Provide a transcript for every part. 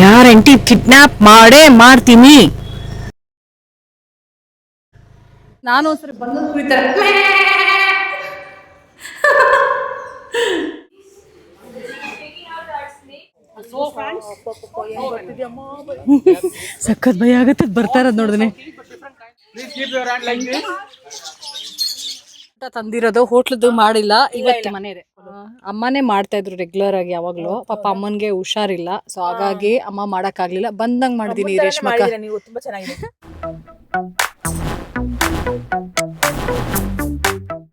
Guarantee kidnap ಮಾಡೇ ಮಾಡ್ತೀನಿ. ನಾನು ಒಂದ್ಸರಿ ಬಂದು ಕುರಿತಾರೆ ಸಖತ್ ಭಯ ಆಗತ್ತೆ ಬರ್ತಾರದ್ ನೋಡಿದ್ರೆ ಊಟ ತಂದಿರೋದು ಹೋಟ್ಲದ್ದು ಮಾಡಿಲ್ಲ. ಇವತ್ತು ಮನೆ ಅಮ್ಮನೇ ಮಾಡ್ತಾ ಇದ್ರು ರೆಗ್ಯುಲರ್ ಆಗಿ ಯಾವಾಗ್ಲೂ. ಪಾಪ ಅಮ್ಮನ್ಗೆ ಹುಷಾರಿಲ್ಲ. ಸೊ ಹಾಗಾಗಿ ಅಮ್ಮ ಮಾಡಕ್ ಆಗ್ಲಿಲ್ಲ ಬಂದಂಗ್ ಮಾಡಿದೀನಿ ರೇಷ್ಮಕ್ಕ. ನೀವು ತುಂಬಾ ಚೆನ್ನಾಗಿದೆ.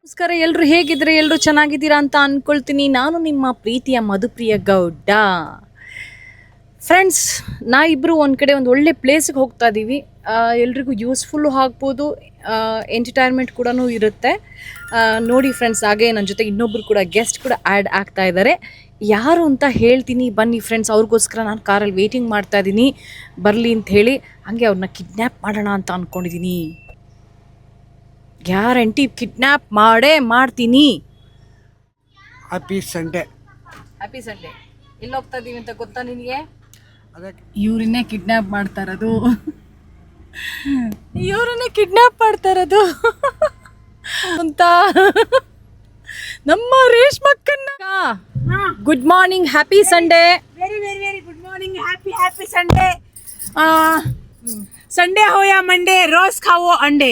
ನಮಸ್ಕಾರ ಎಲ್ರು ಹೇಗಿದ್ರೆ ಎಲ್ರು ಚೆನ್ನಾಗಿದ್ದೀರಾ ಅಂತ ಅನ್ಕೊಳ್ತೀನಿ. ನಾನು ನಿಮ್ಮ ಪ್ರೀತಿಯ ಮಧುಪ್ರಿಯ ಗೌಡ. ಫ್ರೆಂಡ್ಸ್ ನಾ ಇಬ್ರು ಒಂದ್ ಕಡೆ ಒಂದು ಒಳ್ಳೆ ಪ್ಲೇಸ್ಗೆ ಹೋಗ್ತಾ ಇದ್ದೀವಿ ಎಲ್ರಿಗೂ ಯೂಸ್ಫುಲ್ಲು ಆಗ್ಬೋದು. ಎಂಟರ್ಟೈನ್ಮೆಂಟ್ ಕೂಡ ಇರುತ್ತೆ. ನೋಡಿ ಫ್ರೆಂಡ್ಸ್ ಹಾಗೆ ನನ್ನ ಜೊತೆ ಇನ್ನೊಬ್ರು ಕೂಡ ಗೆಸ್ಟ್ ಕೂಡ ಆ್ಯಡ್ ಆಗ್ತಾ ಇದ್ದಾರೆ ಯಾರು ಅಂತ ಹೇಳ್ತೀನಿ ಬನ್ನಿ ಫ್ರೆಂಡ್ಸ್ ಅವ್ರಿಗೋಸ್ಕರ ನಾನು ಕಾರಲ್ಲಿ ವೇಟಿಂಗ್ ಮಾಡ್ತಾ ಇದ್ದೀನಿ ಬರಲಿ ಅಂತ ಹೇಳಿ ಹಾಗೆ ಅವ್ರನ್ನ ಕಿಡ್ನ್ಯಾಪ್ ಮಾಡೋಣ ಅಂತ ಅಂದ್ಕೊಂಡಿದ್ದೀನಿ ಗ್ಯಾರಂಟಿ ಕಿಡ್ನ್ಯಾಪ್ ಮಾಡೇ ಮಾಡ್ತೀನಿ. ಹ್ಯಾಪಿ ಸಂಡೇ ಹ್ಯಾಪಿ ಸಂಡೇ ಎಲ್ಲಿ ಹೋಗ್ತಾ ಇದ್ದೀವಿ ಅಂತ ಗೊತ್ತಾ ನಿನಗೆ? ಅದಕ್ಕೆ ಇವ್ರನ್ನೇ ಕಿಡ್ನ್ಯಾಪ್ ಮಾಡ್ತಾ ಇರೋದು. ಇವ್ರನ್ನೇ ಕಿಡ್ನಾಪ್ ಮಾಡ್ತಾ ಇರೋದು ಅಂತ. ನಮ್ಮ ರೇಷ್ಮಕ್ಕನ್ನ good morning happy Sunday very very very good morning happy happy Sunday Sunday ಹೋಯ Monday ರೋಸ್ ಖಾವೋ ಅಂಡೆ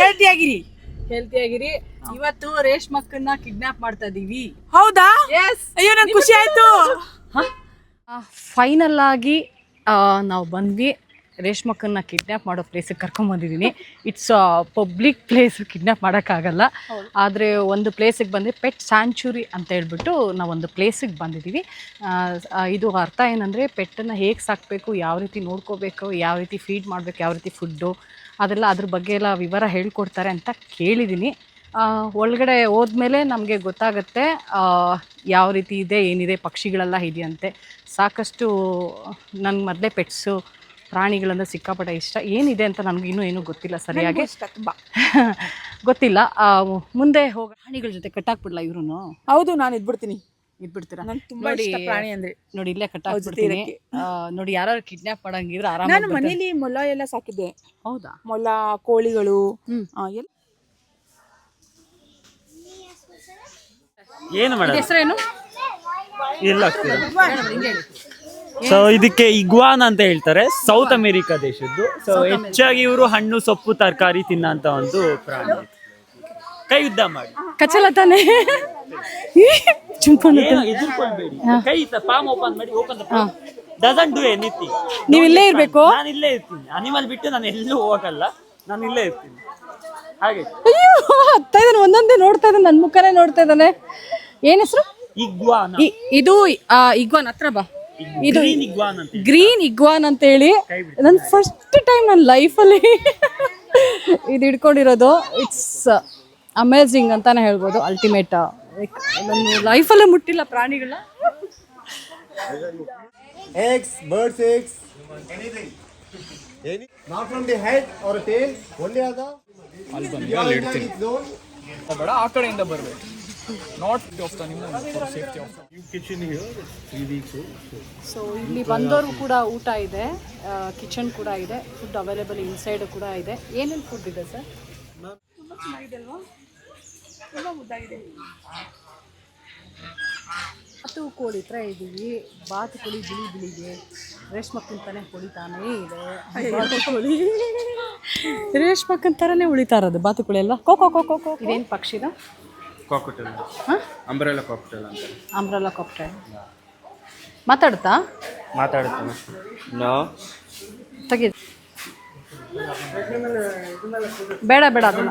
ಹೆಲ್ತಿಯಾಗಿರಿ ಹೆಲ್ತಿ ಆಗಿರಿ ಇವತ್ತು ರೇಷ್ಮಕ್ಕನ್ನ ಕಿಡ್ನಾಪ್ ಮಾಡ್ತಾ ಇದೀವಿ. ಹೌದಾ? ಎಸ್ ಅಯ್ಯೋ ನಂಗೆ ಖುಷಿ ಆಯ್ತು. ಫೈನಲ್ ಆಗಿ ನಾವು ಬಂದ್ವಿ. ರೇಷ್ಮಕ್ಕನ್ನ ಕಿಡ್ನ್ಯಾಪ್ ಮಾಡೋ ಪ್ಲೇಸಿಗೆ ಕರ್ಕೊಂಬಂದಿದ್ದೀನಿ ಇಟ್ಸ್ ಪಬ್ಲಿಕ್ ಪ್ಲೇಸ್ ಕಿಡ್ನ್ಯಾಪ್ ಮಾಡೋಕ್ಕಾಗಲ್ಲ. ಆದರೆ ಒಂದು ಪ್ಲೇಸಿಗೆ ಬಂದು ಪೆಟ್ ಸ್ಯಾಂಚುರಿ ಅಂತ ಹೇಳ್ಬಿಟ್ಟು ನಾವೊಂದು ಒಂದು ಪ್ಲೇಸಿಗೆ ಬಂದಿದ್ದೀವಿ ಇದು ಅರ್ಥ ಏನಂದರೆ ಪೆಟ್ಟನ್ನು ಹೇಗೆ ಸಾಕಬೇಕು ಯಾವ ರೀತಿ ನೋಡ್ಕೋಬೇಕು ಯಾವ ರೀತಿ ಫೀಡ್ ಮಾಡಬೇಕು ಯಾವ ರೀತಿ ಫುಡ್ಡು ಅದೆಲ್ಲ ಅದ್ರ ಬಗ್ಗೆ ಎಲ್ಲ ವಿವರ ಹೇಳ್ಕೊಡ್ತಾರೆ ಅಂತ ಕೇಳಿದ್ದೀನಿ ಒಳಗಡೆ ಹೋದ್ಮೇಲೆ ನಮಗೆ ಗೊತ್ತಾಗುತ್ತೆ ಯಾವ ರೀತಿ ಇದೆ ಏನಿದೆ ಪಕ್ಷಿಗಳೆಲ್ಲ ಇದೆಯಂತೆ. ಸಾಕಷ್ಟು ನನ್ನ ಮೊದಲೇ ಪೆಟ್ಸು ಪ್ರಾಣಿಗಳಂದ್ರೆ ಸಿಕ್ಕಾಪಟ್ಟೆ ಇಷ್ಟ. ಏನಿದೆ ಅಂತ ನನಗೆ ಇನ್ನೂ ಏನೂ ಗೊತ್ತಿಲ್ಲ ಸರಿಯಾಗಿ. ಇಷ್ಟ ತುಂಬಾ. ಗೊತ್ತಿಲ್ಲ. ಆ, ಮುಂದೆ ಹೋಗ ಪ್ರಾಣಿಗಳ ಜೊತೆ ಕಟ್ಟಾಕ್ಬಿಡ್ಲ ಇವ್ರು ಹೌದು ನಾನು ಇದ್ಬಿಡ್ತೀನಿ. ಇದ್ಬಿಡ್ತೀರಾ? ನನ್ ತುಂಬಾ ಇಷ್ಟ ಪ್ರಾಣಿ ಅಂದ್ರೆ. ನೋಡಿ ಇಲ್ಲೇ ಕಟ್ಟಾಕ್ಬಿಡ್ತೀನಿ. ಇರಕ್ಕೆ. ಆ, ನೋಡಿ ಯಾರು ಕಿಡ್ನಾಪ್ ಮಾಡಂಗಿದ್ರೆ ನಾನು ಆರಾಮಾಗಿ ಬರ್ತಾರೆ. ಮನೇಲಿ ಮೊಲ ಎಲ್ಲ ಸಾಕಿದ್ದೆ. ಹೌದಾ? ಮೊಲ ಕೋಳಿಗಳು. ಆ, ಎಲ್ಲ ಏನು ಮೇಡಮ್? ಹೆಸರೇನು? ಇಲ್ಲ ಸೊ ಇದಕ್ಕೆ ಇಗ್ವಾನ್ ಅಂತ ಹೇಳ್ತಾರೆ ಸೌತ್ ಅಮೆರಿಕಾ ದೇಶದ್ದು. ಸೊ ಹೆಚ್ಚಾಗಿ ಇವರು ಹಣ್ಣು ಸೊಪ್ಪು ತರಕಾರಿ ತಿನ್ನಂತ ಒಂದು ಪ್ರಾಣಿ. ಕೈ ಯುದ್ಧ ಮಾಡಿ. ಕಚ್ಚಲ ತಾನೆ. ಎದುರ್ಕೊಳ್ಬೇಡಿ. ಕೈ ಪಾಮ್ ಓಪನ್ ಮಾಡಿ ಓಪನ್ ಡಸನ್ ಡೂ ಎನಿಥಿಂಗ್ ನೀವು ಇಲ್ಲೇ ಇರಬೇಕು? ನಾನು ಇಲ್ಲೇ ಇರ್ತೀನಿ. ಅನಿಮಲ್ ಬಿಟ್ಟು ನಾನು ಎಲ್ಲೂ ಹೋಗಲ್ಲ. ನಾನು ಇಲ್ಲೇ ಇರ್ತೀನಿ. ಹಾಗೆ. ಅಯ್ಯೋ ಹತ್ತಾ ಇದ್ದಾನೆ. ಒಂದೊಂದೇ ನೋಡ್ತಾ ಇದ್ದಾನೆ. ನನ್ನ ಮುಖನೇ ನೋಡ್ತಾ ಇದ್ದಾನೆ. ಏನ್ ಹೆಸರು? ಇಗ್ವಾನ್. ಇದು ಇಗ್ವಾನ್. ಹತ್ರ ಬಾ. ಇದು ಗ್ರೀನ್ ಇಗ್ವಾನ್ ಅಂತ ಗ್ರೀನ್ ಇಗ್ವಾನ್ ಅಂತ ಹೇಳಿ. ನನ್ನ ಫಸ್ಟ್ ಟೈಮ್ ನನ್ನ ಲೈಫಲ್ಲಿ ಇದು ಇಟ್ಕೊಂಡಿರೋದು ಇಟ್ಸ್ ಅಮೇಝಿಂಗ್ ಅಂತಾನೆ ಹೇಳ್ಬೋದು ಅಲ್ಟಿಮೇಟ್ ನನ್ನ ಲೈಫಲ್ಲೇ ಮುಟ್ಟಿಲ್ಲ ಪ್ರಾಣಿಗಳ eggs, birds' eggs, anything. Any, not from the head or tail, only ಅಲ್ಲಿ a. Your inside is ಬೇಡ ಆ ಕಡೆಯಿಂದ ಬರಬೇಕು. ನಾಟ್ ಆಫ್ ದ ನಿಮ್ಮ ಸೇಫ್ಟಿ ಆಫ್ ಸೊ ಇಲ್ಲಿ ಬಂದವರು ಕೂಡ ಊಟ ಇದೆ ಕಿಚನ್ ಕೂಡ ಇದೆ ಫುಡ್ ಅವೈಲೇಬಲ್ ಇನ್ಸೈಡ್ ಕೂಡ ಇದೆ. ಏನೇನು ಫುಡ್ ಇದೆ ಸರ್ ಬಾತು ಕೋಳಿ ಹತ್ರ ಇದ್ದೀವಿ. ಬಾತು ಕೋಳಿ ಬಿಳಿ ಬಿಳಿಗೆ. ರೇಷ್ಮಕ್ಕಂತಾನೆ ಹೊಳಿತಾನೇ ಇದೆ. ಕೋಳಿ. ರೇಷ್ಮಕ್ಕಂತಾರನೇ ಉಳಿತಾ ಇರೋದು ಬಾತು ಕೋಳಿ ಎಲ್ಲ. ಕೋ ಕೋ ಕೋ ಕೋ ಇದೇನು ಪಕ್ಷಿದ ಕಾಕಟೆಲ್ ಹಾಂ? ಅಂಬ್ರೆಲಾ ಕಾಕಟೆಲ್ ಅಂತ. ಅಂಬ್ರಲ್ಲ ಕೊಟ್ಟೆ ಮಾತಾಡುತ್ತಾ ಮಾತಾಡ್ತಾನೆ. ನೋ ತೆಗಿ. ಬೇಡ ಬೇಡ ಅದನ್ನ.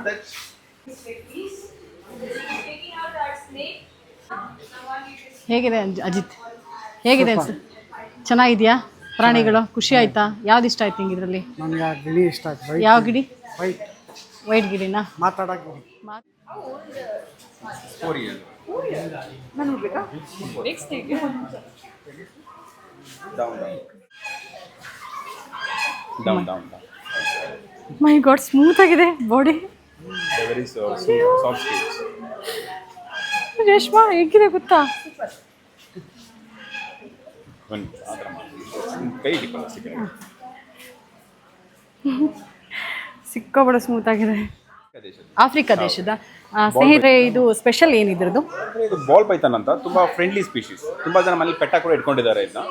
ಹೇಗಿದೆ ಅಂಜ್- ಅಜಿತ್? ಹೇಗಿದೆ ಅನ್ಸ ಚೆನ್ನಾಗಿದ್ಯಾ? ಪ್ರಾಣಿಗಳು? ಖುಷಿ ಆಯ್ತಾ? ಯಾವ್ದು ಇಷ್ಟ ಆಯ್ತು ನಿಂಗೆ ಇದರಲ್ಲಿ? ನನಗೆ ಗಿಳಿ ಇಷ್ಟ ಆಯ್ತು. ವೈಟ್ ಯಾವ ಗಿಡಿ ವೈಟ್. ವೈಟ್ ಗಿಡಿನಾ ಮಾತಾಡಕ್ಕೆ down down down down my god smooth ಆಗಿದೆ body very soft skills Reshma ಹೇಗಿದೆ ಗೊತ್ತಾ? ಸಿಕ್ಕಾಬಡ ಸ್ಮೂತ್ ಆಗಿದೆ. ಆಫ್ರಿಕಾ ದೇಶದ ಸ್ನೇಹಿತರೆ ಇದು ಸ್ಪೆಷಲ್ ಏನಿದ್ರದ್ದು ಇದು ಬಾಲ್ ಪೈಥಾನ್ ಅಂತ. ತುಂಬಾ ಫ್ರೆಂಡ್ಲಿ ಸ್ಪೀಶೀಸ್ ತುಂಬಾ ಜನ ಮನೇಲಿ ಪೆಟ್ಟ ಕೂಡ ಇಟ್ಕೊಂಡಿದ್ದಾರೆ ಇದನ್ನ.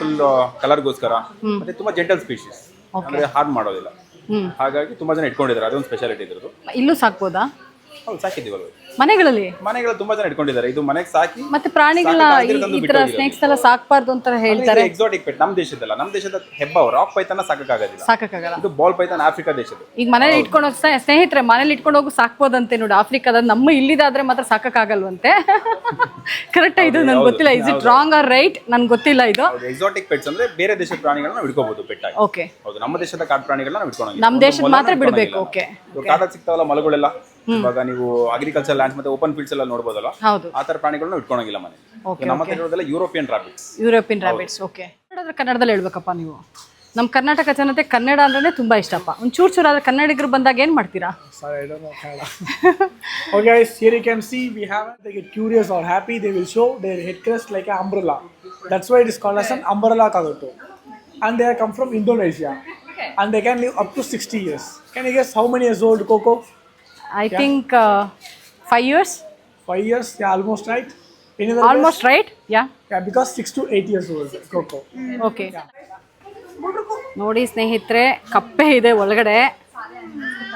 ಫುಲ್ ಕಲರ್ಗೋಸ್ಕರ ಮತ್ತೆ ತುಂಬಾ ಜೆಂಟಲ್ ಸ್ಪೀಶೀಸ್ ಅಂದ್ರೆ ಹಾರ್ಡ್ ಮಾಡೋದಿಲ್ಲ. ಹಾಗಾಗಿ ತುಂಬಾ ಜನ ಇಟ್ಕೊಂಡಿದ್ದಾರೆ. ಅದೊಂದು ಸ್ಪೆಷಾಲಿಟಿ ಇದ್ರದ್ದು. ಇಲ್ಲೂ ಸಾಕ್ಬೋದಾ? ಹೌದು ಸಾಕಿದ್ದೀವಲ್ಲ ಮನೆಗಳಲ್ಲಿ? ಮನೆಗಳಲ್ಲಿ ತುಂಬಾ ಜನ ಇಟ್ಕೊಂಡಿದ್ದಾರೆ. ಇದು ಮನೆಗೆ ಸಾಕಿ ಮತ್ತೆ ಪ್ರಾಣಿಗಳ ಈ- ತಂದು ಈ ತರ. ಸ್ನೇಕ್ಸ್ ಎಲ್ಲ ಸಾಕ್ಬಾರ್ದು ಅಂತ ಹೇಳ್ತಾರೆ. ಎಕ್ಸಾಟಿಕ್ ಪೆಟ್ ನಮ್ಮ ದೇಶದಲ್ಲ ನಮ್ಮ ದೇಶದ ಹೆಬ್ಬಾವ್ ರಾಕ್ ಪೈಥಾನ ಸಾಕಾಗೋದಿಲ್ಲ ಸಾಕಾಗಲ್ಲ ಇದು ಬಾಲ್ ಪೈಥಾನ್ ಆಫ್ರಿಕಾ ದೇಶದ್ದು. ಈಗ ಮನೇಲಿ ಇಟ್ಕೊಂಡು ಹೋಗಿ ಸ್ನೇ- ಸ್ನೇಹಿತರೆ ಮನೇಲಿ ಇಟ್ಕೊಂಡು ಹೋಗಿ ಸಾಕ್ಬೋದಂತೆ ನೋಡಿ. ಆಫ್ರಿಕಾದ ನಮ್ಮ ಇಲ್ಲಿದಾದ್ರೆ ಮಾತ್ರ ಸಾಕಾಗಲ್ವಂತೆ ಕರೆಕ್ಟ್ ಇದು ನನ್ಗೆ ಗೊತ್ತಿಲ್ಲ. Is it wrong or right ನನ್ಗೆ ಗೊತ್ತಿಲ್ಲ ಇದು. ಎಕ್ಸೋಟಿಕ್ ಪೆಟ್ಸ್ ಅಂದ್ರೆ ಬೇರೆ ದೇಶದ ಪ್ರಾಣಿಗಳನ್ನ ನಾವು ಇಟ್ಕೋಬಹುದು ಪೆಟ್ಟಾಗಿ. ಓಕೆ ಹೌದು ನಮ್ಮ ದೇಶದ ಕಾಡು ಪ್ರಾಣಿಗಳನ್ನ ನಾವು ಇಟ್ಕೊಳಂಗಿಲ್ಲ ನಮ್ ದೇಶದ ಮಾತ್ರ ಬಿಡ್ಬೇಕು, ಓಕೆ ಕಾಡಲ್ಲಿ ಸಿಗ್ತಾವಲ್ಲ ಮಲಗಳೆಲ್ಲ? ಇವಾಗ ನೀವು ಅಗ್ರಿಕಲ್ಚರ್ ಲ್ಯಾಂಡ್ ಮತ್ತೆ ಓಪನ್ ಫೀಲ್ಡ್ಸ್ ಎಲ್ಲ ನೋಡಬಹುದಲ್ಲ ಆ ತರ ಪ್ರಾಣಿಗಳನ್ನ ಇಟ್ಕೊಳಂಗಿಲ್ಲ ಮನೆ. ನಮ್ಮ ನಮ್ಮ European rabbits European rabbits okay ಕನ್ನಡದಲ್ಲಿ ಹೇಳ್ಬೇಕಪ್ಪ ನೀವು. ನಮ್ ಕರ್ನಾಟಕ ಜನತೆ ಕನ್ನಡ ಅಂದ್ರೆ ತುಂಬಾ ಇಷ್ಟಪ್ಪ. ಒಂಚೂರು ಚೂರು ಆದ್ರೆ ಕನ್ನಡಿಗರು ಬಂದಾಗ ಏನ್ ಮಾಡ್ತೀರಾ? ಸರ ಓಕೆ ಗೈಸ್ ಸೇರಿ K M C we are they curious are happy they will show their head ಕ್ಸ್ಟ್ like umbrella that's why is they come from Indonesia and they can I think five years Five years? Yeah, almost right. Any other guess? Almost right yeah Yeah, because six to eight years old Coco. Okay ನೋಡಿ ಸ್ನೇಹಿತರೆ ಕಪ್ಪೆ ಇದೆ ಒಳಗಡೆ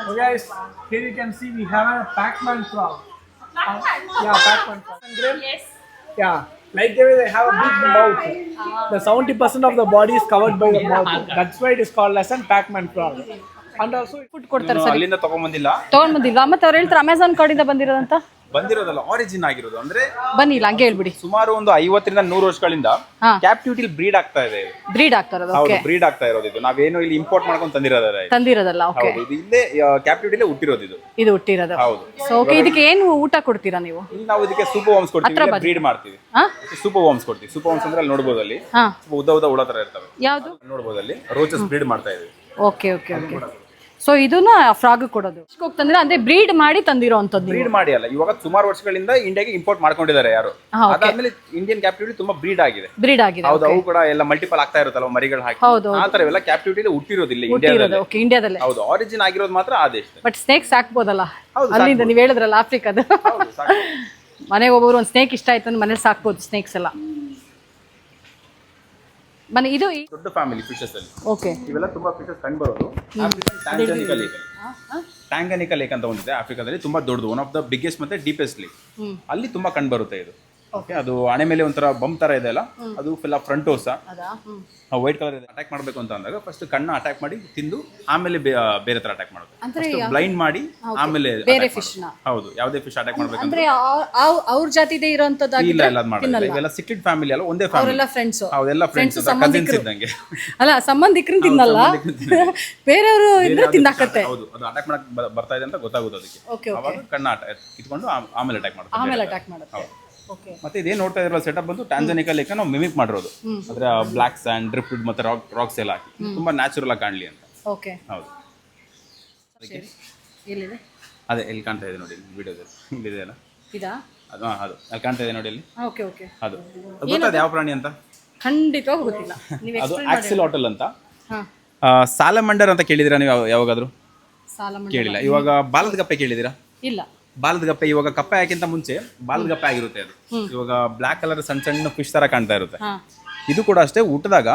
Okay, guys, here you can see we have a Pac-Man frog. Uh, yeah, Pac-Man frog. Yes. Yeah, like the way they have a big mouth. The 70% of the body is covered by the mouth. That's why it is called as a Pac-Man frog. And also food ಕೊಡ್ತಾರೆ sir. ಅಲ್ಲಿಂದ ತಗೊಂಬಂದಿಲ್ಲ ತಗೊಂಡ್ ಬಂದಿಲ್ಲ. ಮತ್ತೆ ಅವ್ರು ಹೇಳ್ತಾರೆ Amazon ಕಾಡಿಂದ ಬಂದಿರೋದಂತ? ಬಂದಿರೋದಲ್ಲ origin ಆಗಿರೋದು. ಅಂದ್ರೆ ಬನ್ನಿ ಇಲ್ಲ ಹಂಗೆ ಹೇಳ್ಬಿಡಿ. ಸುಮಾರು ಒಂದು ಐವತ್ತರಿಂದ ನೂರು ವರ್ಷಗಳಿಂದ ಹಾ. ಬ್ರೀಡ್ ಆಗ್ತಾ ಇದೆ. ಇದು. ಬ್ರೀಡ್ ಆಗ್ತಾರದು ಹೌದು ಓಕೆ ಬ್ರೀಡ್ ಆಗ್ತಾ ಇರೋದು ಇದು. ನಾವೇನು ಇಲ್ಲಿ ಇಂಪೋರ್ಟ್ ಮಾಡ್ಕೊಂಡು ತಂದಿರೋದಲ್ಲ ಇದು. ತಂದಿರೋದಲ್ಲ ಓಕೆ ಹೌದು ಇದು ಇಲ್ಲೇ ಕ್ಯಾಪ್ಟಿವಿಟಿಲೇ ಹುಟ್ಟಿರೋದು ಇದು. ಇದು ಹುಟ್ಟಿರೋದು. ಹೌದು. ಸೊ ಓಕೆ ಇದಕ್ಕೆ ಏನು ಊಟ ಕೊಡ್ತೀರಾ ನೀವು? ಇಲ್ಲಿ ನಾವು ಇದಕ್ಕೆ ಸೂಪರ್ ವಾಮ್ಸ್ ಕೊಡ್ತೀವಿ ಬ್ರೀಡ್ ಮಾಡ್ತೀವಿ. ಹಾ ಸೂಪರ್ ವಾಮ್ಸ್ ಕೊಡ್ತೀವಿ. ಸೂಪರ್ ವಾಮ್ಸ್ ಅಂದ್ರೆ ಅಲ್ಲಿ ನೋಡ್ಬೋದು ಅಲ್ಲಿ. ಹಾ. ಸ್ವಲ್ಪ ಉದ್ದ ಉದ್ದ ಹುಳ ತರ ಇರ್ತವೆ. ಯಾವುದು? ನೋಡ್ಬೋದು ಅಲ್ಲಿ. ರೋಚಸ್ ಬ್ರೀಡ್ ಮಾಡ್ತಾ ಇದೀವಿ. ಓಕೆ ಓಕೆ ಓಕೆ ಸೊ ಇದನ್ನ ಫ್ರಾಗ್ ಕೊಡೋದು. ತಂದ್ರೆ ಅಂದ್ರೆ ಬ್ರೀಡ್ ಮಾಡಿ ತಂದಿರೋ ಅಂಥದ್ದು ಬ್ರೀಡ್ ಮಾಡಿ ಅಲ್ಲ ಇವಾಗ ಸುಮಾರು ವರ್ಷಗಳಿಂದ ಇಂಡಿಯಾಗೆ ಇಂಪೋರ್ಟ್ ಮಾಡ್ಕೊಂಡಿದ್ದಾರೆ ಯಾರು. ಅದಾದ್ಮೇಲೆ ಇಂಡಿಯನ್ ಕ್ಯಾಪ್ಟಿವಿಟಿ ತುಂಬಾ ಬ್ರೀಡ್ ಆಗಿದೆ. ಬ್ರೀಡ್ ಆಗಿದೆ ಹೌದು ಅವು ಕೂಡ ಎಲ್ಲ ಮಲ್ಟಿಪಲ್ ಆಗ್ತಾ ಇರುತ್ತಲ್ಲ ಮರಿಗಳು ಹಾಕಿ. ಹೌದು, ಆ ತರ ಎಲ್ಲ ಕ್ಯಾಪ್ಟಿವಿಟಿ ಹುಟ್ಟಿರೋದಿಲ್ಲ ಹುಟ್ಟಿರೋದು ಇಂಡಿಯಾದಲ್ಲಿ ಓಕೆ ಇಂಡಿಯಾದಲ್ಲೇ ಹೌದು ಆರಿಜಿನ್ ಆಗಿರೋದು ಮಾತ್ರ ಆ ದೇಶ ಬಟ್ ಸ್ನೇಕ್ಸ್ ಹಾಕ್ಬೋದಲ್ಲ ಅಲ್ಲಿಂದ ನೀವು ಹೇಳಿದ್ರಲ್ಲ ಆಫ್ರಿಕಾದ. ಮನೆಗೆ ಒಬ್ಬರು ಒಂದು ಸ್ನೇಕ್ ಇಷ್ಟ ಆಯ್ತು ಅಂದ್ರೆ ಮನೇಲಿ ಸಾಕ್ಬೋದು ಸ್ನೇಕ್ಸ್ ಎಲ್ಲ. ಮನೆ ಇದು ದೊಡ್ಡ ಫ್ಯಾಮಿಲಿ ಫಿಶಸ್ ಅಲ್ಲಿ. ಓಕೆ ಇವೆಲ್ಲ ತುಂಬಾ ಫಿಶಸ್ ಕಂಡು ಬರೋದು ಟ್ಯಾಂಗನಿಕಾ ಲೇಕ್ ಟ್ಯಾಂಗನಿಕಾ ಲೇಕ್ ಅಂತ ಒಂದಿದೆ ಆಫ್ರಿಕಾದಲ್ಲಿ ತುಂಬಾ ದೊಡ್ಡದು ಒನ್ ಆಫ್ ದ ಬಿಗ್ಗೆಸ್ಟ್ ಮತ್ತೆ ಡೀಪೆಸ್ಟ್ ಲೇಕ್ ಅಲ್ಲಿ ತುಂಬಾ ಕಂಡು ಬರುತ್ತೆ ಇದು. ಓಕೆ ಅದು ಹಣೆ ಮೇಲೆ ಒಂಥರ ಬಂಪ್ ತರ ಇದೆ ಅಲ್ಲ? ಅದು ಫುಲ್ ಫ್ರಂಟೋಸ ಅದಾ? ಹ್ಮ್. ವೈಟ್ ಕಲರ್ ಇದೆ. ಅಟ್ಯಾಕ್ ಮಾಡಬೇಕು ಅಂತ ಅಂದಾಗ ಫಸ್ಟ್ ಕಣ್ಣ ಅಟ್ಯಾಕ್ ಮಾಡಿ ತಿಂದು ಆಮೇಲೆ ಬೇರೆ ತರ ಅಟ್ಯಾಕ್ ಮಾಡೋದು. ಬ್ಲೈಂಡ್ ಮಾಡಿ ಆಮೇಲೆ ಬೇರೆ ಫಿಶ್ನ? ಹೌದು ಯಾವುದೇ ಫಿಶ್ ಅಟ್ಯಾಕ್ ಮಾಡಬೇಕು ಅಂದ್ರೆ ಅವ್ರ ಜಾತಿದೇ ಇರೋಂತದ್ದು ಇಲ್ಲ ಇಲ್ಲ ಮಾಡೋದು ಇವೆಲ್ಲ ಸಿಕ್ಕಿಡ್ ಫ್ಯಾಮಿಲಿ ಅಲ್ಲ ಒಂದೇ ಫ್ಯಾಮಿಲಿ ಅವರೆಲ್ಲ ಫ್ರೆಂಡ್ಸ್ ಹೌದೆಲ್ಲ ಫ್ರೆಂಡ್ಸ್ ಕಸಿನ್ಸ್ ಇದ್ದಂಗೆ. ಅಲ್ಲ ಸಂಬಂಧಿಕರು ತಿನ್ನಲ್ಲ. ಬೇರೆಯವರು ಇದ್ರೆ ತಿಂದಾಕತ್ತೆ. ಹೌದು ಅದು ಅಟ್ಯಾಕ್ ಮಾಡಕ್ ಬ- ಬರ್ತಾ ಇದೆ ಅಂತ ಗೊತ್ತಾಗುತ್ತೆ ಅದಕ್ಕೆ. ಓಕೆ ಅವಾಗ ಕಣ್ಣ ಅಟ್ಯಾಕ್ ಇಟ್ಕೊಂಡು ಆಮೇಲೆ ಅಟ್ಯಾಕ್ ಮಾಡ್ತಾರೆ ಆಮೇಲೆ ಅಟ್ಯಾಕ್ ಮಾಡ್ತಾರೆ ಓಕೆ ಮತ್ತೆ ಇದೇನ್ ನೋಡ್ತಾ ಇದ್ರಲ್ಲ ಸೆಟಪ್ ಬಂದು ಟ್ಯಾಂಜನಿಕಾ ಲೇಕ್ ನಾವು ಮಿಮಿಕ್ ಮಾಡಿರೋದು. ಅಂದ್ರೆ ಬ್ಲಾಕ್ ಸ್ಯಾಂಡ್ ಡ್ರಿಫ್ಟ್ ಮತ್ತೆ ರಾಕ್ ರಾಕ್ಸ್ ಎಲ್ಲ ಹಾಕಿ. ತುಂಬಾ ನ್ಯಾಚುರಲ್ ಆಗಿ ಕಾಣ್ಲಿ ಅಂತ. ಓಕೆ ಹೌದು. ಎಲ್ಲಿದೆ? ಅದೇ ಇಲ್ಲಿ ಕಾಣ್ತಾ ಇದೆ ನೋಡಿ ವಿಡಿಯೋದಲ್ಲಿ ಇಲ್ಲಿದೆ ಅಲ್ಲ? ಇದಾ? ಅದು ಹಾ, ಅದು. ಅಲ್ಲಿ ಕಾಣ್ತಾ ಇದೆ ನೋಡಿ ಇಲ್ಲಿ ಓಕೆ ಓಕೆ ಅದು. ಅದು ಗೊತ್ತಾದ ಯಾವ ಪ್ರಾಣಿ ಅಂತ? ಖಂಡಿತವಾಗಿ ಗೊತ್ತಿಲ್ಲ. ನೀವು ಅದು ಎಕ್ಸ್ಪ್ಲೇನ್ ಮಾಡಿ ಆಕ್ಸಿಲ್ ಹೋಟೆಲ್ ಅಂತ. ಹಾಂ. ಸಾಲಮಂಡರ್ ಅಂತ ಕೇಳಿದಿರಾ ನೀವು ಯಾವ- ಯಾವಾಗಾದ್ರೂ? ಸಾಲ ಕೇಳಿಲ್ಲ. ಇವಾಗ ಬಾಲದ ಗಪ್ಪೆ ಕೇಳಿದಿರಾ ಇಲ್ಲ. ಬಾಲದ ಗಪ್ಪೆ ಇವಾಗ ಕಪ್ಪೆ ಹಾಕಿಂತ ಮುಂಚೆ ಬಾಲದ ಗಪ್ಪೆ ಆಗಿರುತ್ತೆ ಅದು. ಇವಾಗ ಬ್ಲಾಕ್ ಕಲರ್ ಸಣ್ಣ ಸಣ್ಣ ಫಿಶ್ ತರ ಕಾಣ್ತಾ ಇರುತ್ತೆ. ಇದು ಕೂಡ ಅಷ್ಟೇ ಊಟದಾಗ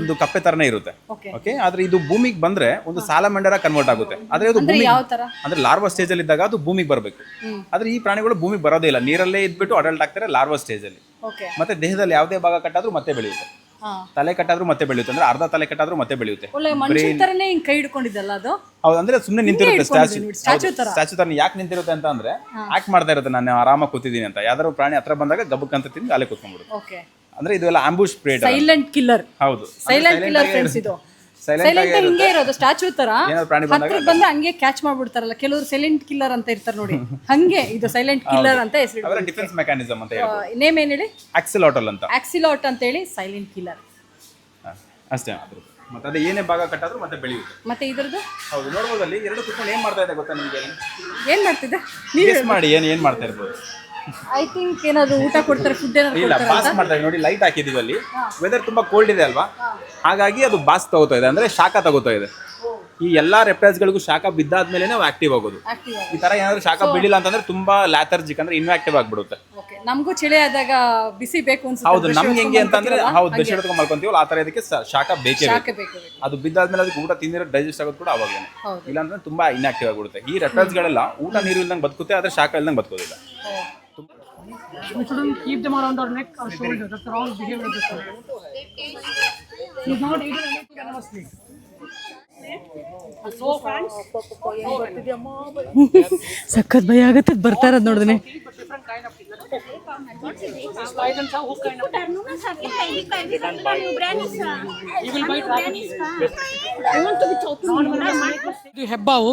ಒಂದು ಕಪ್ಪೆ ತರನೇ ಇರುತ್ತೆ. ಓಕೆ ಆದ್ರೆ ಇದು ಭೂಮಿಗೆ ಬಂದ್ರೆ ಒಂದು ಸಾಲಮಂಡರ ಕನ್ವರ್ಟ್ ಆಗುತ್ತೆ. ಆದ್ರೆ ಅದು ಭೂಮಿ ಅಂದ್ರೆ ಲಾರ್ವಾ ಸ್ಟೇಜ್ ಅಲ್ಲಿ ಇದ್ದಾಗ ಅದು ಭೂಮಿಗೆ ಬರಬೇಕು. ಆದ್ರೆ ಈ ಪ್ರಾಣಿಗಳು ಭೂಮಿಗೆ ಬರೋದೇ ಇಲ್ಲ. ನೀರಲ್ಲೇ ಇದ್ಬಿಟ್ಟು ಅಡಲ್ಟ್ ಆಗ್ತಾರೆ ಲಾರ್ವಾ ಸ್ಟೇಜ್ ಅಲ್ಲಿ. ಮತ್ತೆ ದೇಹದಲ್ಲಿ ಯಾವುದೇ ಭಾಗ ಕಟ್ಟಾದ್ರೂ ಮತ್ತೆ ಬೆಳೆಯುತ್ತೆ. ತಲೆ ಕಟ್ಟಾದ್ರೂ ಮತ್ತೆ ಬೆಳೆಯುತ್ತೆ. ಅಂದ್ರೆ ಅರ್ಧ ತಲೆ ಕಟ್ಟಾದ್ರೂ ಮತ್ತೆ ಬೆಳೆಯುತ್ತೆ. ಒಳ್ಳೆ ಮನುಷ್ಯನ ಹಿಂಗೆ ಕೈ ಹಿಡ್ಕೊಂಡಿದ್ದಲ್ಲ ಅದು? ಹೌದು ಅಂದ್ರೆ ಸುಮ್ಮನೆ ನಿಂತಿರುತ್ತೆ ಸ್ಟ್ಯಾಚು ತರ. ಸ್ಟ್ಯಾಚು ತರ ಯಾಕೆ ನಿಂತಿರುತ್ತೆ ಅಂತ ಅಂದ್ರೆ ಆಕ್ಟ್ ಮಾಡ್ತಾ ಇರುತ್ತೆ ನಾನು ಆರಾಮಾಗಿ ಕೂತಿದ್ದೀನಿ ಅಂತ. ಯಾವ್ದಾದ್ರು ಪ್ರಾಣಿ ಹತ್ರ ಬಂದಾಗ ಗಬ್ಬಕ್ ಅಂತ ತಿಂದು ಅಲ್ಲೇ ಕೂತ್ಕೊಂಡ್ಬಿಡುತ್ತೆ. ಓಕೆ ಅಂದ್ರೆ ಇದೆಲ್ಲ ಆಂಬುಷ್ ಪ್ರೇಡ್ ಸೈಲೆಂಟ್ ಕಿಲ್ಲರ್ ಹೌದು. ಸೈಲೆಂಟ್ ಕಿಲ್ಲರ್ ಫ್ರೆಂಡ್ಸ್ ಇದು. ಸೈಲೆಂಟ್ ಹಿಂಗೆ ಇರೋದು ಸ್ಟ್ಯಾಚು ತರ ಹತ್ರ ಬಂದ್ರೆ ಹಂಗೆ ಕ್ಯಾಚ್ ಮಾಡ್ಬಿಡ್ತಾರಲ್ಲ ಕೆಲವರು ಸೈಲೆಂಟ್ ಕಿಲ್ಲರ್ ಅಂತ ಇರ್ತಾರೆ ನೋಡಿ. ಹಂಗೆ ಇದು ಸೈಲೆಂಟ್ ಕಿಲ್ಲರ್ ಅಂತ ಹೆಸರು ಡಿಫೆನ್ಸ್ ಮೆಕ್ಯಾನಿಸಮ್ ಅಂತ ನೇಮ್ ಏನ್ ಹೇಳಿ? ಆಕ್ಸಿಲಾಟಲ್ ಅಂತ. ಆಕ್ಸಿಲಾಟ್ ಅಂತ ಹೇಳಿ ಸೈಲೆಂಟ್ ಕಿಲ್ಲರ್ ಅಷ್ಟೇ ಮತ್ತೆ ಅದೇ ಏನೇ ಭಾಗ ಕಟ್ಟಾದ್ರೂ ಮತ್ತೆ ಬೆಳೆಯುತ್ತೆ. ಮತ್ತೆ ಇದ್ರದ್ದು? ಹೌದು ನೋಡ್ಬೋದು ಅಲ್ಲಿ ಎರಡು ಕುತ್ಕೊಂಡು ಏನ್ ಮಾಡ್ತಾ ಇದೆ ಗೊತ್ತಾ ನಿಮ್ಗೆ? ಏನ್ ಮಾಡ್ತಿದ್ದೆ? ನೀವು ಮಾಡಿ ಏನ್ ಏನ್ ಮಾಡ್ತಾ ಇರ್ಬೋದು? ಐ ಥಿಂಕ್ ಏನಾದ್ರು ಊಟ ಕೊಡ್ತಾರೆ ಫುಡ್ ಏನಾದ್ರು ಇಲ್ಲ ಮಾಡ್ತಾರೆ ನೋಡಿ ಲೈಟ್ ಹಾಕಿದೀವಿ ಅಲ್ಲಿ. ವೆದರ್ ತುಂಬಾ ಕೋಲ್ಡ್ ಇದೆ ಅಲ್ವಾ? ಹಾಗಾಗಿ ಅದು ಬಾಸ್ ತಗೋತಾ ಇದೆ. ಅಂದ್ರೆ ಶಾಖ ತಗೋತಾ ಇದೆ. ಈ ಎಲ್ಲಾ ರೆಪ್ಟೈಲ್ಸ್ಗಳಿಗೂ ಗಳಿಗೂ ಶಾಖ ಬಿದ್ದಾದ್ಮೇಲೆ ನಾವು ಆಕ್ಟಿವ್ ಆಗೋದು. ಈ ತರ ಏನಾದ್ರೂ ಶಾಖ ಬೀಳಿಲ್ಲ ಅಂತಂದ್ರೆ ತುಂಬಾ ಲ್ಯಾಥರ್ಜಿಕ್ ಅಂದ್ರೆ ಇನ್ಆಕ್ಟಿವ್ ಆಗ್ಬಿಡುತ್ತೆ. ಓಕೆ ನಮಗೂ ಚಳಿ ಆದಾಗ ಬಿಸಿ ಬೇಕು ಅನ್ಸುತ್ತೆ. ಹೌದು ನಮ್ಗೆ ಹೆಂಗೆ ಅಂತಂದ್ರೆ ಹೌದು ದಶ ಹಿಡ್ಕೊಂಡು ಮಲ್ಕೊಂತೀವಲ್ಲ ಆ ತರ ಇದಕ್ಕೆ ಶಾಖ ಬೇಕೇ ಬೇಕು. ಅದು ಬಿದ್ದಾದ್ಮೇಲೆ ಅದಕ್ಕೆ ಊಟ ತಿಂದಿರೋ ಡೈಜೆಸ್ಟ್ ಆಗೋದು ಕೂಡ ಅವಾಗೇನೆ ಹೌದು. ಇಲ್ಲಾಂದ್ರೆ ತುಂಬಾ ಇನ್ಆಕ್ಟಿವ್ ಆಗ್ಬಿಡುತ್ತೆ. ಈ ರೆಪ್ಟೈಲ್ಸ್ಗಳೆಲ್ಲ ಗಳೆಲ್ಲ ಊಟ ನೀರು ಇಲ್ದಂಗೆ ಬದುಕುತ್ತೆ ಆದ್ರೆ ಶಾಖ ಇಲ್ದಂಗೆ ಬದುಕೋದಿಲ್ಲ. We shouldn't keep them around our neck or shoulder. That's the wrong behavior of this one. He's not eating anything anonymously. ಸಖತ್ ಭಯ ಆಗತ್ತೆ ಬರ್ತಾರ ನೋಡಿದ್ರೆ ಇದು ಹೆಬ್ಬಾವು.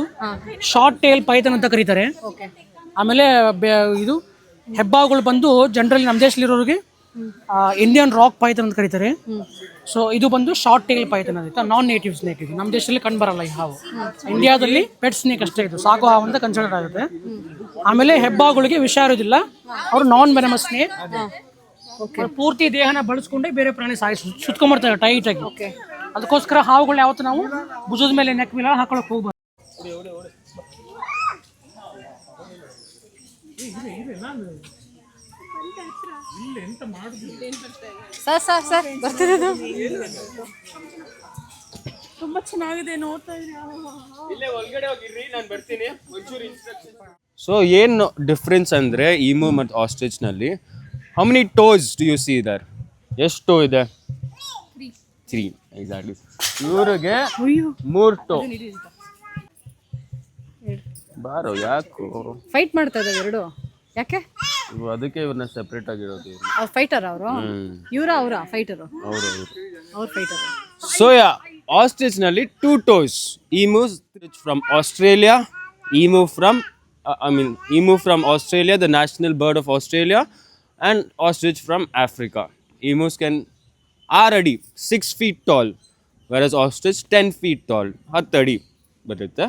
ಶಾರ್ಟ್ ಟೇಲ್ ಪೈಥನ್ ಅಂತ ಕರೀತಾರೆ. ಆಮೇಲೆ ಇದು ಹೆಬ್ಬಾವುಗಳು ಬಂದು ಜನರಲಿ ನಮ್ಮ ದೇಶದಲ್ಲಿರೋರಿಗೆ ಇಂಡಿಯನ್ ರಾಕ್ ಪೈಥನ್ ಅಂತ ಕರೀತಾರೆ. ಸೊ ಇದು ಬಂದು ಶಾರ್ಟ್ ಟೇಲ್ ಪೈಥನ್ ಅಂತ ನಾನ್ ನೇಟಿವ್ ಸ್ನೇಕ್ ಇದು. ನಮ್ಮ ದೇಶದಲ್ಲಿ ಕಂಡು ಬರಲ್ಲ ಈ ಹಾವು. ಇಂಡಿಯಾದಲ್ಲಿ ಪೆಟ್ ಸ್ನೇಕ್ ಅಷ್ಟೇ ಇದು. ಸಾಕು ಹಾವು ಅಂತ ಕನ್ಸಿಡರ್ ಆಗುತ್ತೆ. ಆಮೇಲೆ ಹೆಬ್ಬಾವುಗಳಿಗೆ ವಿಷ ಇರೋದಿಲ್ಲ ಅವರು ನಾನ್ ಮೆನಮ ಸ್ನೇಕ್ ಪೂರ್ತಿ ದೇಹನ ಬಳಸ್ಕೊಂಡೆ ಬೇರೆ ಪ್ರಾಣಿ ಸಾಯಿ ಸುತ್ಕೊಂಡ್ಬರ್ತಾರೆ ಟೈಟ್ ಆಗಿ. ಅದಕ್ಕೋಸ್ಕರ ಹಾವುಗಳು ಯಾವತ್ತು ನಾವು ಭುಜದ ಮೇಲೆ ನೆಕ್ ಮೇಲೆ ಹಾಕೊಳಕ್ ಹೋಗ್ಬಾರ್ದು. ಸರ್ ಸರ್ ಸರ್ ಬರ್ತಿರೋದು? ಸೊ ಏನು ಡಿಫ್ರೆನ್ಸ್ ಅಂದರೆ ಇಮು ಮತ್ತು ಆಸ್ಟ್ರಿಚ್ನಲ್ಲಿ how many toes do you see ಇದಾರೆ ಎಷ್ಟು ಟೋ ಇದೆ? ತ್ರೀ ಎಕ್ಸಾಕ್ಟ್ಲಿ ಇವ್ರಿಗೆ ಮೂರು ಟೋ ಬಾರೋ ಯಾಕೋ? ಫೈಟ್ ಮಾಡ್ತಾ ಇದ್ದಾವೆ ಎರಡು. ಯಾಕೆ? ಇವು ಅದಕ್ಕೆ ಇವ್ರನ್ನ ಸೆಪರೇಟ್ ಆಗಿರೋದು ಇವ್ರು. ಅವ್ರು ಫೈಟರ್ ಅವರು? ಇವರ ಅವರ? ಫೈಟರು ಅವರು ಅವ್ರ. ಫೈಟರ್ ಸೋಯಾ ಆಸ್ಟ್ರಿಚ್ನಲ್ಲಿ two toes emu from Australia emu from I mean emu from Australia the national bird of Australia and ostrich from Africa emus can R ಅಡಿ six feet tall whereas ostrich ten feet tall ಹತ್ತು ಅಡಿ ಬರುತ್ತೆ.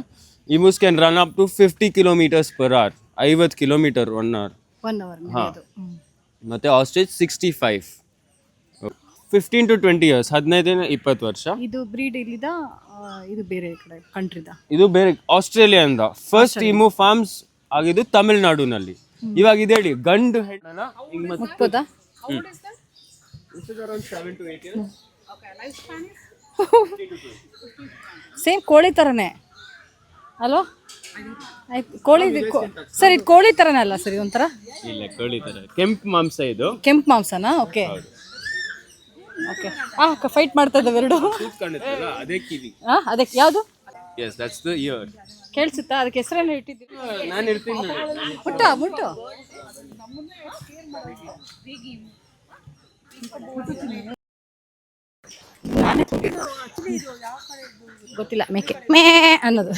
Emus can run up to fifty kilometers per hour ಐವತ್ತು kilometre one hour one hour ಅದು ಮತ್ತು ostrich sixty five fifteen to twenty years ಹದಿನೈದರಿಂದ ಇಪ್ಪತ್ತು ವರ್ಷ? ಇದು ಬ್ರೀಡ್ ಇಲ್ಲಿದ ಆ, ಇದು ಬೇರೆ ಕಡೆ ಕಂಟ್ರಿದ ಇದು ಬೇರೆ ಆಸ್ಟ್ರೇಲಿಯಾದ ಫಸ್ಟ್ ಇಮು ಫಾರ್ಮ್ಸ್ ಆಗಿದ್ದು ತಮಿಳುನಾಡುನಲ್ಲಿ. ಇವಾಗ ಇದೆ ಹೇಳಿ ಗಂಡು ಹೆಣ್ಣನ ಹಿಂಗ್ ಮತ್ತೆ ಮುಟ್ಬೋದಾ ಸೇಮ್ ಕೋಳಿ ಥರನೇ ಅಲ್ವಾ? ಆಯ್ತು ಕೋಳಿ ಸರ್ ಇದು ಕೋಳಿ ಥರನೇ ಅಲ್ಲ ಸರ್ ಇದೊಂಥರ? ಇಲ್ಲ ಕಳಿತಾರೆ ಕೆಂಪು ಮಾಂಸ ಇದು. ಕೆಂಪು ಮಾಂಸನಾ? ಓಕೆ. ಓಕೆ. ಆ ಫೈಟ್ ಮಾಡ್ತಾ ಇದ್ದಾವೆ ಎರಡು. ಅದೇ ಕಿವಿ. ಹಾಂ ಅದಕ್ಕೆ ಯಾವುದು? ಎಸ್ ದಟ್ಸ್ ದ ಇಯರ್ ಕೇಳಿಸುತ್ತಾ? ಅದಕ್ಕೆ ಹೆಸರನ್ನು ಇಟ್ಟಿದ್ದೀನಿ ನಾನು ಇರ್ತೀನಿ ನೋಡಿ. ಮುಟ್ಟ. ಮುಟ್ಟು ಗೊತ್ತಿಲ್ಲ, ಮೇಕೆ. ಮೇ ಅನ್ನೋದು.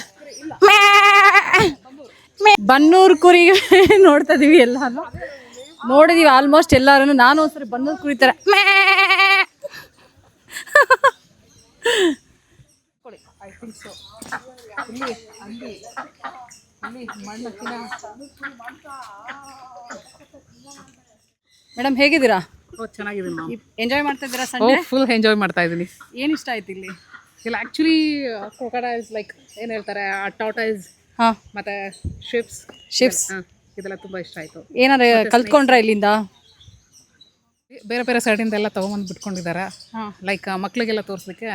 ಮೇ ಬನ್ನೂರು ಕುರಿ ನೋಡ್ತಾ ಇದೀವಿ ಎಲ್ಲಾನು. ನೋಡಿದೀವಿ ಆಲ್ಮೋಸ್ಟ್ ಎಲ್ಲಾರು ನಾನು ಒಂದ್ಸರಿ ಬನ್ನೂರು ಕುರಿ ತರ ಮೇ. ಮೇಡಮ್, ಹೇಗಿದ್ದೀರಾ? ಚೆನ್ನಾಗಿದೆ ಎಂಜಾಯ್ ಮಾಡ್ತಾ ಇದ್ದೀರಾ ಸಂಡೆ? ಫುಲ್ ಎಂಜಾಯ್ ಮಾಡ್ತಾ ಇದ್ದೀನಿ ಏನು ಇಷ್ಟ ಆಯ್ತು ಇಲ್ಲಿ? ಇಲ್ಲ ಆ್ಯಕ್ಚುಲಿ ಕ್ರೊಕಡೈಲ್ಸ್ ಲೈಕ್ ಏನು ಹೇಳ್ತಾರೆ ಟಾಟೈಸ್ ಹಾಂ. ಮತ್ತೆ ಶಿಪ್ಸ್ ಶಿಪ್ಸ್ ಇದೆಲ್ಲ ತುಂಬಾ ಇಷ್ಟ ಆಯ್ತು. ಏನಾರ ಕಲ್ತ್ಕೊಂಡ್ರ ಇಲ್ಲಿಂದ? ಬೇರೆ ಬೇರೆ ಸೈಡಿಂದ ಎಲ್ಲ ತೊಗೊಂಬಂದು ಬಿಟ್ಕೊಂಡಿದ್ದಾರೆ. ಲೈಕ್ ಮಕ್ಳಿಗೆಲ್ಲ ತೋರಿಸ್ಲಿಕ್ಕೆ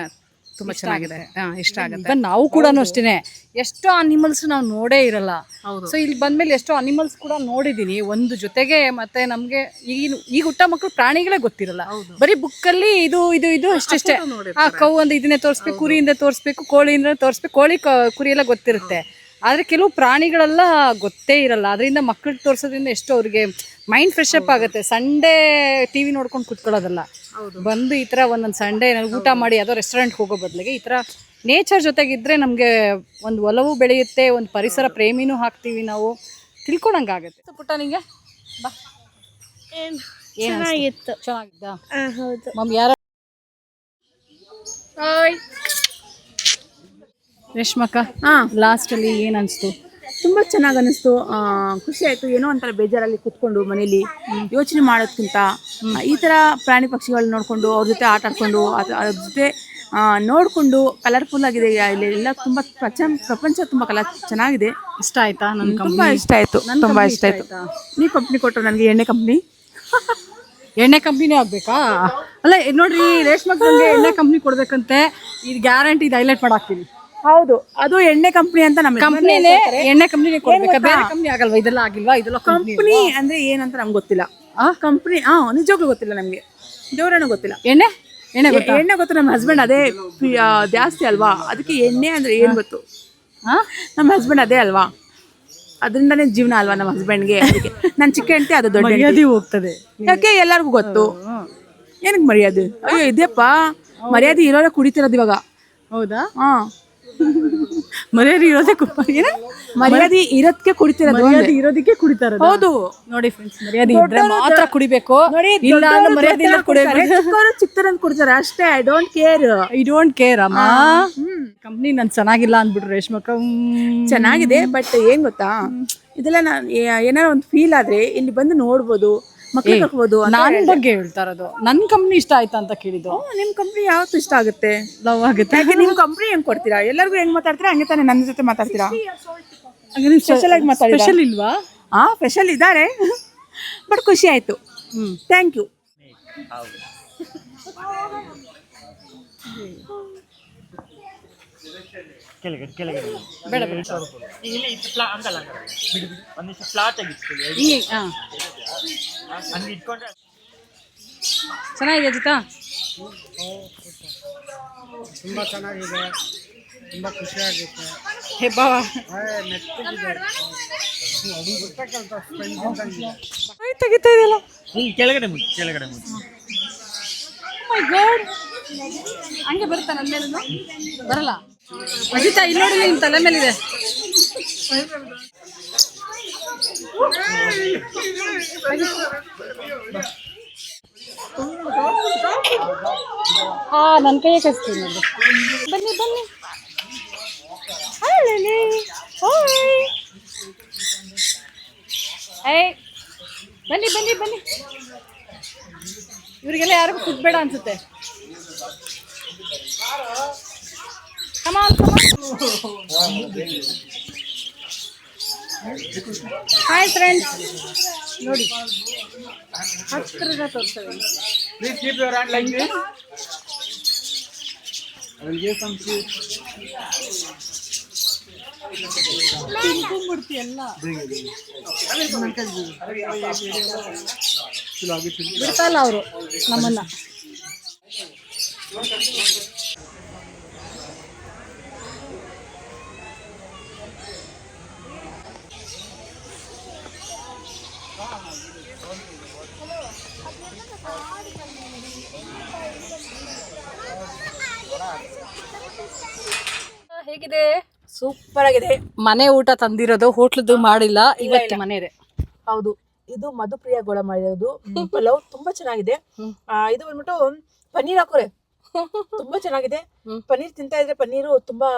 ತುಂಬ ಚೆನ್ನಾಗಿದೆ. ಹಾಂ ಇಷ್ಟ ಆಗುತ್ತೆ. ನಾವು ಕೂಡ ಅಷ್ಟೇನೆ. ಎಷ್ಟೋ ಅನಿಮಲ್ಸ್ ನಾವು ನೋಡೇ ಇರಲ್ಲ. ಸೊ ಇಲ್ಲಿ ಬಂದ್ಮೇಲೆ ಎಷ್ಟೋ ಅನಿಮಲ್ಸ್ ಕೂಡ ನೋಡಿದೀನಿ. ಒಂದು ಜೊತೆಗೆ ಮತ್ತೆ ನಮ್ಗೆ ಈಗ ಈಗ ಹುಟ್ಟ ಮಕ್ಕಳು ಪ್ರಾಣಿಗಳೇ ಗೊತ್ತಿರಲ್ಲ. ಬರೀ ಬುಕ್ಕಲ್ಲಿ ಇದು ಇದು ಇದು ಅಷ್ಟಷ್ಟೇ ಆ ಕೌ ಒಂದು ಇದನ್ನೇ ತೋರಿಸ್ಬೇಕು ಕುರಿಯಿಂದ ತೋರಿಸ್ಬೇಕು ಕೋಳಿಯಿಂದ ತೋರಿಸ್ಬೇಕು ಕೋಳಿ ಕುರಿ ಎಲ್ಲ ಗೊತ್ತಿರುತ್ತೆ. ಆದ್ರೆ ಕೆಲವು ಪ್ರಾಣಿಗಳೆಲ್ಲ ಗೊತ್ತೇ ಇರಲ್ಲ. ಅದರಿಂದ ಮಕ್ಕಳು ತೋರಿಸೋದ್ರಿಂದ ಎಷ್ಟೋ ಅವ್ರಿಗೆ ಮೈಂಡ್ ಫ್ರೆಶ್ ಅಪ್ ಆಗುತ್ತೆ. ಸಂಡೇ ಟಿ ವಿ ನೋಡ್ಕೊಂಡು ಕುತ್ಕೊಳ್ಳೋದಲ್ಲ. ಬಂದು ಈ ಥರ ಒಂದೊಂದು ಸಂಡೇ ಊಟ ಮಾಡಿ ಯಾವುದೋ ರೆಸ್ಟೋರೆಂಟ್ಗೆ ಹೋಗೋ ಬದಲಿಗೆ ಈ ಥರ ನೇಚರ್ ಜೊತೆಗಿದ್ದರೆ ನಮಗೆ ಒಂದು ಒಲವು ಬೆಳೆಯುತ್ತೆ ಒಂದು ಪರಿಸರ ಪ್ರೇಮಿನೂ ಹಾಕ್ತೀವಿ ನಾವು. ತಿಳ್ಕೊಳಂಗೆ ಆಗುತ್ತೆ. ಪುಟ್ಟ ನಿಂಗೆ? ಬಾ. ಚೆನ್ನಾಗಿತ್ತು. ಚೆನ್ನಾಗಿದ್ದ? ಮಮ್ಮಿ ಯಾರ ರೇಷ್ಮಕ್ಕ? ಲಾಸ್ಟ್ ಅಲ್ಲಿ ಏನ್ ಅನ್ಸ್ತು? ತುಂಬ ಚೆನ್ನಾಗಿ ಅನಿಸ್ತು. ಖುಷಿ ಆಯಿತು. ಏನೋ ಒಂಥರ ಬೇಜಾರಲ್ಲಿ ಕೂತ್ಕೊಂಡು ಮನೇಲಿ ಯೋಚನೆ ಮಾಡೋದ್ಕಿಂತ. ಈ ಥರ ಪ್ರಾಣಿ ಪಕ್ಷಿಗಳನ್ನ ನೋಡಿಕೊಂಡು ಅವ್ರ ಜೊತೆ ಆಟ ಆಡ್ಕೊಂಡು ಅದ್ರ ಜೊತೆ ನೋಡ್ಕೊಂಡು ಕಲರ್ಫುಲ್ ಆಗಿದೆ. ಇಲ್ಲಿ ಎಲ್ಲ ತುಂಬ ಪ್ರಚ ಪ್ರಪಂಚ ತುಂಬ ಕಲರ್ ಚೆನ್ನಾಗಿದೆ. ಇಷ್ಟ ಆಯ್ತಾ ನನ್ಗೆ ತುಂಬ ಇಷ್ಟ ಆಯಿತು. ತುಂಬ ಇಷ್ಟ ಆಯಿತು. ನೀವು ಕಂಪ್ನಿ ಕೊಟ್ಟರು ನನಗೆ ಎಣ್ಣೆ ಕಂಪ್ನಿ ಎಣ್ಣೆ ಕಂಪ್ನಿನೇ ಆಗ್ಬೇಕಾ? ಅಲ್ಲ ನೋಡ್ರಿ ರೇಷ್ಮಕ್ ನಂಗೆ ಎಣ್ಣೆ ಕಂಪ್ನಿ ಕೊಡ್ಬೇಕಂತೆ. ಇದು ಗ್ಯಾರಂಟಿ ಇದು ಹೈಲೈಟ್ ಮಾಡಾಕ್ತೀನಿ. ಹೌದು. ಅದು ಎಣ್ಣೆ ಕಂಪ್ನಿ ಅಂತ ನಮ್ಮ ಕಂಪ್ನಿನೇ ಎಣ್ಣೆ ಕಂಪ್ನಿನೇ ಕೊಡ್ಬೇಕಾ? ಬೇರೆ ಕಂಪ್ನಿ ಆಗಲ್ವಾ? ಇದೆಲ್ಲ ಆಗಿಲ್ವಾ? ಇದೆಲ್ಲ ಕಂಪ್ನಿ ಅಂದ್ರೆ ಏನಂತ ನಮ್ಗೆ ಗೊತ್ತಿಲ್ಲ. ಆ? ಕಂಪ್ನಿ ಹಾ ನಿಜವಾಗ್ಲೂ ಗೊತ್ತಿಲ್ಲ ನಮಗೆ. ದೇವರನ್ನು ಗೊತ್ತಿಲ್ಲ. ಎಣ್ಣೆ? ಎಣ್ಣೆ ಗೊತ್ತಾ? ಎಣ್ಣೆ ಗೊತ್ತು ನಮ್ಮ ಹಸ್ಬೆಂಡ್ ಅದೇ ಆ, ಜಾಸ್ತಿ ಅಲ್ವಾ? ಅದಕ್ಕೆ ಎಣ್ಣೆ ಅಂದ್ರೆ ಏನ್ ಗೊತ್ತು? ಹಾ? ನಮ್ಮ ಹಸ್ಬೆಂಡ್ ಅದೇ ಅಲ್ವಾ? ಅದರಿಂದನೇ ಜೀವನ ಅಲ್ವಾ ನಮ್ಮ ಹಸ್ಬೆಂಡ್ಗೆ ಅದಕ್ಕೆ ನಾನು ಚಿಕ್ಕ ಹೆಂಡತಿ ಅದು ದೊಡ್ಡ. ಮರ್ಯಾದೆ ಹೋಗ್ತದೆ. ಯಾಕೆ ಎಲ್ಲರಿಗೂ ಗೊತ್ತು? ಏನಕ್ಕೆ ಮರ್ಯಾದೆ? ಅಯ್ಯೋ ಇದೆಯಪ್ಪ. ಮರ್ಯಾದೆ ಇರೋರೇ ಕುಡಿತಿರೋದು ಇವಾಗ. ಹೌದಾ? ಹಾ ಮರ್ಯಾದೆ ಇರೋದೆ ಕುಪ್ಪ ಏನ? ಮರ್ಯಾದೆ ಇರೋದಕ್ಕೆ ಕುಡಿತಿರೋದು ಮರ್ಯಾದೆ ಇರೋದಕ್ಕೆ ಕುಡಿತಾರೆ ಹೌದು. ನೋಡಿ ಫ್ರೆಂಡ್ಸ್ ಮರ್ಯಾದೆ ಇದ್ರೆ ಮಾತ್ರ ಕುಡಿಬೇಕು. ನೋಡಿ ಇಲ್ಲ ಅಂದ್ರೆ ಮರ್ಯಾದೆ ಇಲ್ಲ ಕುಡಿಬೇಕು ಚಿಕ್ಕವರು ಕುಡ್ತಾರೆ. ಅಷ್ಟೇ I don't care I don't care ಅಮ್ಮ. ಕಂಪ್ನಿ ನನ್ ಚೆನ್ನಾಗಿಲ್ಲ ಅಂದ್ಬಿಟ್ರು ರೇಷ್ಮಕ್ಕ ಚೆನ್ನಾಗಿದೆ ಬಟ್ ಏನ್ ಗೊತ್ತಾ? ಇದೆಲ್ಲ ನಾನು ಏನಾರ ಒಂದು ಫೀಲ್ ಆದ್ರೆ ಇಲ್ಲಿ ಬಂದು ನೋಡ್ಬೋದು. ಮಕ್ಳು ಕರ್ಕೋಬೋದು ನಾನ್ ಬಗ್ಗೆ ಹೇಳ್ತಾ ಇರೋದು. ನನ್ ಕಂಪ್ನಿ ಇಷ್ಟ ಆಯ್ತಾ ಅಂತ ಕೇಳಿದ್ದು. ನಿಮ್ ಕಂಪ್ನಿ ಯಾವತ್ತು ಇಷ್ಟ ಆಗುತ್ತೆ? ಲವ್ ಆಗುತ್ತೆ. ಯಾಕೆ ನಿಮ್ ಕಂಪ್ನಿ ಹೆಂಗ್ ಕೊಡ್ತೀರಾ? ಎಲ್ಲರಿಗೂ ಹೆಂಗ್ ಮಾತಾಡ್ತೀರಾ? ಹಂಗೆ ತಾನೇ ನನ್ನ ಜೊತೆ ಮಾತಾಡ್ತೀರಾ? ಸ್ಪೆಷಲ್ ಆಗಿ ಮಾತಾಡಿ ಸ್ಪೆಷಲ್ ಇಲ್ವಾ? ಹಾ ಸ್ಪೆಷಲ್ ಇದ್ದಾರೆ. ಬಟ್ ಖುಷಿ ಆಯ್ತು. ಥ್ಯಾಂಕ್ ಯು ಬೇಡ ಬೇಡ. ಒಂದಿಷ್ಟು ಫ್ಲಾಟ್ ಆಗಿತ್ತು ಈ ಹಾ. ಹಂಗೆ ಇಟ್ಕೊಂಡ್ರೆ ಚೆನ್ನಾಗಿದೆ ಜಿತಾ ತುಂಬ ಚೆನ್ನಾಗಿದೆ. ತುಂಬ ಖುಷಿಯಾಗುತ್ತೆ ಹೇ ಬಾವಾ ತೆಗಿತಾ ಇದೆಯಲ್ಲ? ಇಲ್ಲಿ ಕೆಳಗಡೆ ಮುಚ್ಚಿ ಕೆಳಗಡೆ ಮುಚ್ಚಿ. ಮೈ ಗಾಡ್ ಹಂಗೆ ಬರುತ್ತಾ ನನ್ನ ಮೇಲೂ ಬರಲ್ಲ. ಅಜಿತಾ, ಇಲ್ಲಿ ನೋಡಿ ನಿಮ್ಮ ತಲೆ ಮೇಲಿದೆ. ಹಾ ನನ್ನ ಕೈಯೇ ಕಳಿಸ್ತೀನಿ ನೋಡಿ ಬನ್ನಿ ಬನ್ನಿ. ಏಯ್ ಬನ್ನಿ ಬನ್ನಿ ಬನ್ನಿ. ಇವರಿಗೆಲ್ಲ ಯಾರಿಗೂ ಫುಡ್ ಬೇಡ ಅನ್ಸುತ್ತೆ. ಕಮನ್ ಕಮನ್ ಹಾಯ್ ಫ್ರೆಂಡ್ಸ್ ನೋಡಿ ಅಷ್ಟರಗ ತೋರ್ತವೆ please keep your hand like ಅವರು ನಮ್ಮನ್ನ. ಹೇಗಿದೆ? ಸೂಪರ್ ಆಗಿದೆ ಮನೆ ಊಟ ತಂದಿರೋದು ಹೋಟ್ಲದ್ದು ಮಾಡಿಲ್ಲ. ಇವತ್ತು ಮನೆದೆ ಹೌದು. ಇದು ಮಧುಪ್ರಿಯ ಗೋಳ ಮಾಡಿರೋದು. ಪಲಾವ್ ತುಂಬಾ ಚೆನ್ನಾಗಿದೆ. ಇದು ಬಂದ್ಬಿಟ್ಟು ಪನ್ನೀರ್ ಹಾಕೋರೆ. ತುಂಬಾ ಚೆನ್ನಾಗಿದೆ. ಪನ್ನೀರ್ ತಿಂತಾ ಇದ್ರೆ ಪನ್ನೀರು ತುಂಬಾ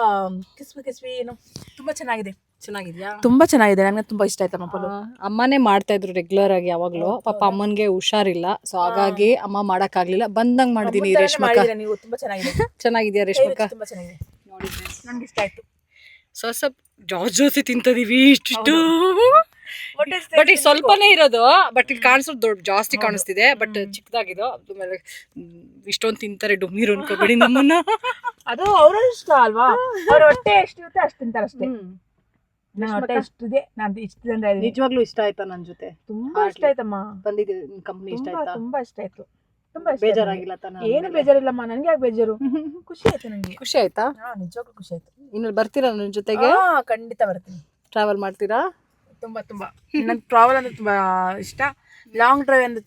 ಕಿಸ್ಮಿ ಕಿಸ್ವಿ ಏನು ತುಂಬಾ ಚೆನ್ನಾಗಿದೆ. ಚೆನ್ನಾಗಿದ್ಯಾ? ತುಂಬಾ ಚೆನ್ನಾಗಿದೆ. ನನಗೆ ತುಂಬಾ ಇಷ್ಟ ಆಯ್ತಮ್ಮ ಪಲಾವ್ ಅಮ್ಮನೇ ಮಾಡ್ತಾ ಇದ್ರು ರೆಗ್ಯುಲರ್ ಆಗಿ ಯಾವಾಗ್ಲೂ. ಪಾಪ ಅಮ್ಮನ್ಗೆ ಹುಷಾರಿಲ್ಲ. ಸೊ ಹಾಗಾಗಿ ಅಮ್ಮ ಮಾಡಕ್ ಆಗ್ಲಿಲ್ಲ ಬಂದಂಗ್ ಮಾಡಿದೀನಿ ರೇಷ್ಮಕ್ಕ. ಮಾಡಿದ್ದೀರಾ ನೀವು? ತುಂಬಾ ಚೆನ್ನಾಗಿದೆ. ಚೆನ್ನಾಗಿದ್ಯಾ ರೇಷ್ಮಕ್ಕ? ತುಂಬಾ ಚೆನ್ನಾಗಿದೆ. ನನ್ಗೆ ಇಷ್ಟ ಆಯ್ತು. ಸೊ ಸ್ವಲ್ಪ ಜಾಸ್ತಿ ಜೋಸಿ ತಿಂತದೀವಿ ಇಷ್ಟಿಷ್ಟು. ಬಟ್ ಇದು ಸ್ವಲ್ಪನೇ ಇರೋದು. ಬಟ್ ಇಲ್ಲಿ ಕಾಣಿಸೋದು ದೊಡ್ಡ ಜಾಸ್ತಿ ಕಾಣಿಸ್ತಿದೆ. ಬಟ್ ಚಿಕ್ಕದಾಗಿದು ಮೇಲೆ ಇಷ್ಟೊಂದು ತಿಂತಾರೆ ಡುಮ್ಮೀರು ಅನ್ಕೋಬೇಡಿ ನಮ್ಮನ್ನ. ಅದು ಅವರ ಇಷ್ಟ ಅಲ್ವಾ? ಅವ್ರ ಹೊಟ್ಟೆ ಎಷ್ಟಿರುತ್ತೆ ಅಷ್ಟು ತಿಂತಾರೆ ಅಷ್ಟೇ ನನ್ನ ಇದೆ ನಾನು ಇಷ್ಟ ನಿಜವಾಗ್ಲೂ ಇಷ್ಟ ಆಯ್ತಾ ನನ್ ಜೊತೆ? ತುಂಬಾ ಇಷ್ಟ ಆಯ್ತಮ್ಮ. ಬಂದಿದೆ ಕಂಪ್ನಿ ಇಷ್ಟ ಆಯ್ತಾ? ತುಂಬಾ ಇಷ್ಟ ಆಯ್ತು. ತುಂಬಾ ಇಷ್ಟ ಬೇಜಾರಾಗಿಲ್ಲ ತಾನ ಏನು ಬೇಜಾರಿಲ್ಲಮ್ಮ ನನ್ಗೆ ಯಾಕೆ ಬೇಜಾರು? ಖುಷಿ ಆಯ್ತು ನನಗೆ ಖುಷಿ ಆಯ್ತಾ? ಹಾ ನಿಜವಾಗ್ಲೂ ಖುಷಿ ಆಯ್ತು. ಇನ್ನು ಬರ್ತೀರಾ ನನ್ನ ಜೊತೆಗೆ? ಹಾ ಖಂಡಿತ ಬರ್ತೀನಿ. ಟ್ರಾವೆಲ್ ಮಾಡ್ತೀರಾ? ತುಂಬಾ ತುಂಬಾ. ನನ್ ಟ್ರಾವೆಲ್ ಅಂದ್ರೆ ತುಂಬಾ ಇಷ್ಟ. ಲಾಂಗ್ ಡ್ರೈವ್ ಅಂದ್ರೆ